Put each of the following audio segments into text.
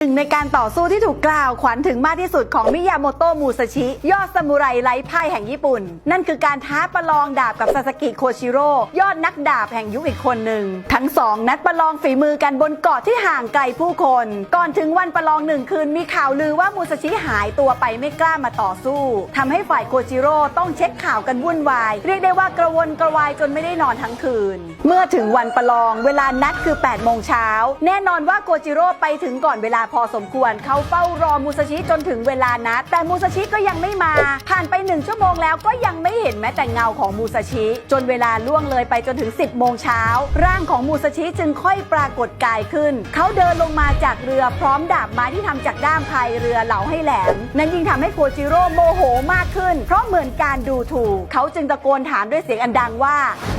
หนึ่งในการต่อสู้ที่ถูกกล่าวขวัญถึงมากที่สุดของมิยาโมโตะมูซาชิ ยอดซามูไรไร้พ่ายแห่งญี่ปุ่น นั่นคือการท้าประลองดาบกับซาสกิโคชิโร่ยอดนักดาบแห่งยุคอีกคนหนึ่ง ทั้งสองนัดประลองฝีมือกันบนเกาะที่ห่างไกลผู้คน ก่อนถึงวันประลองหนึ่งคืนมีข่าวลือว่ามูซาชิหายตัวไปไม่กล้ามาต่อสู้ทำให้ฝ่ายโคชิโร่ต้องเช็คข่าวกันวุ่นวาย เรียกได้ว่ากระวนกระวายจนไม่ได้นอนทั้งคืน เมื่อถึงวันประลองเวลานัดคือ8โมงเช้าแน่นอนว่าโคจิโร่ไปถึงก่อนเวลาพอสมควรเขาเฝ้ารอมูซาชิจนถึงเวลานัดแต่มูซาชิก็ยังไม่มา ผ่านไปหนึ่งชั่วโมงแล้วก็ยังไม่เห็นแม้แต่เงาของมูซาชิ จนเวลาล่วงเลยไปจนถึง 10 โมงเช้า ร่างของมูซาชิจึงค่อยปรากฏกายขึ้น เขาเดินลงมาจากเรือพร้อมดาบไม้ที่ทำจากด้ามพายเรือเหลาให้แหลม นั่นยิ่งทำให้โคจิโร่โมโหมากขึ้น เพราะเหมือนการดูถูก เขาจึงตะโกนถามด้วยเสียงอันดังว่า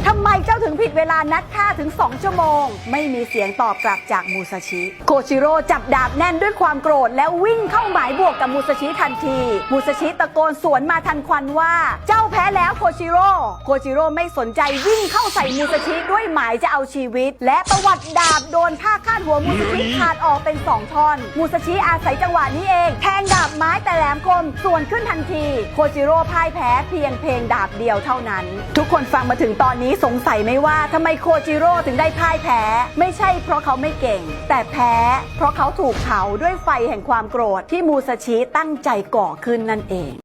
ทำไมเจ้าถึงผิดเวลานัดข้าถึง 2 ชั่วโมง ไม่มีเสียงตอบกลับจากมูซาชิ โคจิโร่จับดาบแน่นด้วยความโกรธแล้ววิ่งเข้าหมายบวกกับมูสชิทันที มูสชิตะโกนสวนมาทันควันว่าเจ้า พ้แล้วโคจิโร่โคจิโร่ไม่สนใจวิ่งเข้าใส่มูซาชิด้วยหมายจะเอาชีวิต และประวัติดาบโดนผ้าคาดหัวมูซาชิขาดออกเป็นสองท่อนมูซาชิอาศัยจังหวะนี้เอง แทงดาบไม้แต่แหลมคมส่วนขึ้นทันที โคจิโร่พ่ายแพ้เพียงเพลงดาบเดียวเท่านั้น ทุกคนฟังมาถึงตอนนี้สงสัยไหมว่าทำไมโคจิโร่ถึงได้พ่ายแพ้ ไม่ใช่เพราะเขาไม่เก่ง แต่แพ้ เพราะเขาถูกเผาด้วยไฟแห่งความโกรธที่มูซาชิตั้งใจก่อขึ้นนั่นเอง